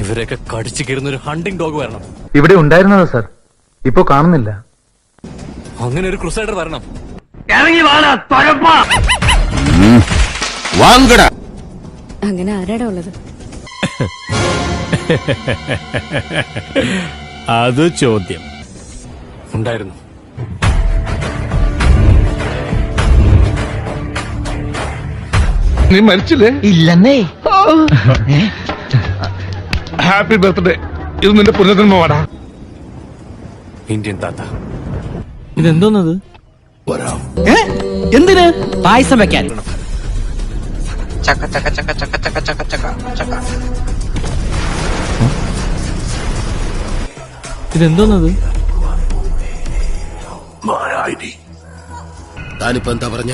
ഇവരെയൊക്കെ കടിച്ചു കീറുന്ന ഒരു ഹണ്ടിങ് ഡോഗ് വരണം. ഇവിടെ ഉണ്ടായിരുന്നതാ സാർ. ഇപ്പൊ കാണുന്നില്ല. അങ്ങനെ ഒരു ക്രുസൈഡർ വരണം. അങ്ങനെ ആരാടാ ഉള്ളത്? അത് ചോദ്യം. ഉണ്ടായിരുന്നു. നീ മരിച്ചില്ലേ? ഇല്ലെന്നേ. ഹാപ്പി ബർത്ത്ഡേ ഇത് നിന്റെ പുനർജന്മമാടാ ഇന്ത്യൻ താത്ത ഇതെന്തോന്നത് എന്തിന് പായസം വെക്കാൻ ചക്ക ചക്ക ചക്ക ചക്ക ചക്ക ചക്ക ചക്ക ചക്ക ഇതെന്തോന്നത് താനിപ്പോ എന്താ പറഞ്ഞ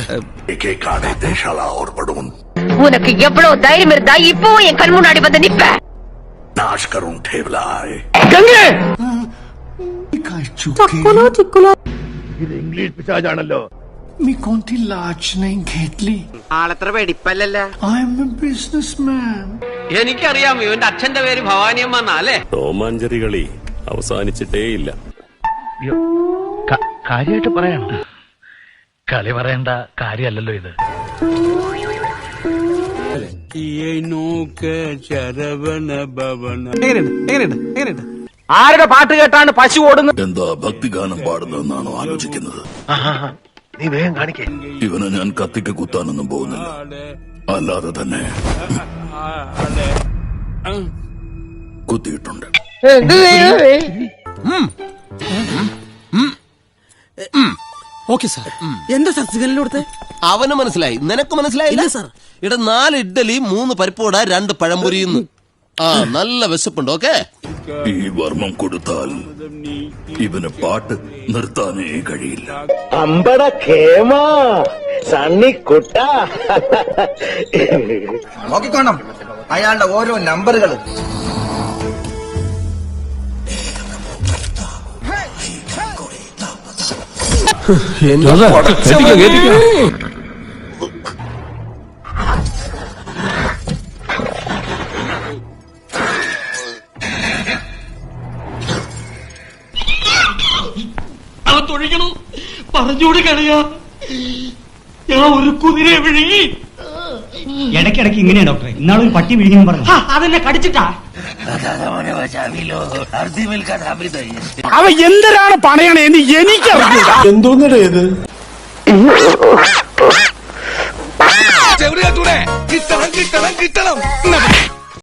உனக்கு எவ்வளவு தைரியம் இருந்தா இப்போ என் கண் முன்னாடி வந்து நிப்ப ഇംഗ്ലീഷ് പിശാചാണല്ലോ मी कोणती लाच नाही घेतली ആളത്ര വെടിപ്പല്ലല്ല आय एम ए बिझनेसमॅन എനിക്കറിയാം ഇവന്റെ അച്ഛന്റെ പേര് ഭവാനിയമ്മ എന്നാലേ രോമാഞ്ചറി കളി അവസാനിച്ചിട്ടേയില്ല കാര്യമായിട്ട് പറയണം കളി പറയേണ്ട കാര്യമല്ലല്ലോ ഇത് ആരുടെ പാട്ട് കേട്ടാണ് പശു ഓടുന്നത്? എന്താ ഭക്തിഗാനം പാടുന്നതെന്നാണോ ആലോചിക്കുന്നത്? നീ വേഗം കാണിക്കേ. ഇവനെ ഞാൻ കത്തിക്ക് കുത്താനൊന്നും പോകുന്നില്ല. അല്ലാതെ തന്നെ കുത്തിയിട്ടുണ്ട്. Okay sir. എന്താ സാർ സിഗ്നൽ കൊടുത്തേ? അവന് മനസ്സിലായി. നിനക്ക് മനസ്സിലായില്ല? സാർ. ഇവിടെ നാല് ഇഡ്ഡലി മൂന്ന് പരിപ്പോട രണ്ട് പഴംപൊരിയുന്നു. ആ നല്ല വിശപ്പുണ്ട് ഓക്കെ? ഈ വർമ്മം കൊടുത്താൽ ഇവന് പാട്ട് നിർത്താനേ കഴിയില്ല. അമ്പട കേമ സണ്ണിക്കുട്ട നോക്കിക്കോണം. അയാളുടെ ഓരോ അതൊഴിക്കണം പറഞ്ഞൂടെ കളിയാ. ഞാൻ ഒരു കുതിരയെ വിഴുങ്ങി. ഇടയ്ക്കിടയ്ക്ക് ഇങ്ങനെയാ ഡോക്ടറെ. ഇന്നാളൊരു പട്ടി വിഴിഞ്ഞു പറഞ്ഞു. അതെന്നെ കടിച്ചിട്ടാ. അവ എന്തരാണ് പണയണേന്ന് എനിക്കറിയാം എന്തോന്നടേ ഇത്? കിട്ടണം കിട്ടണം കിട്ടണം.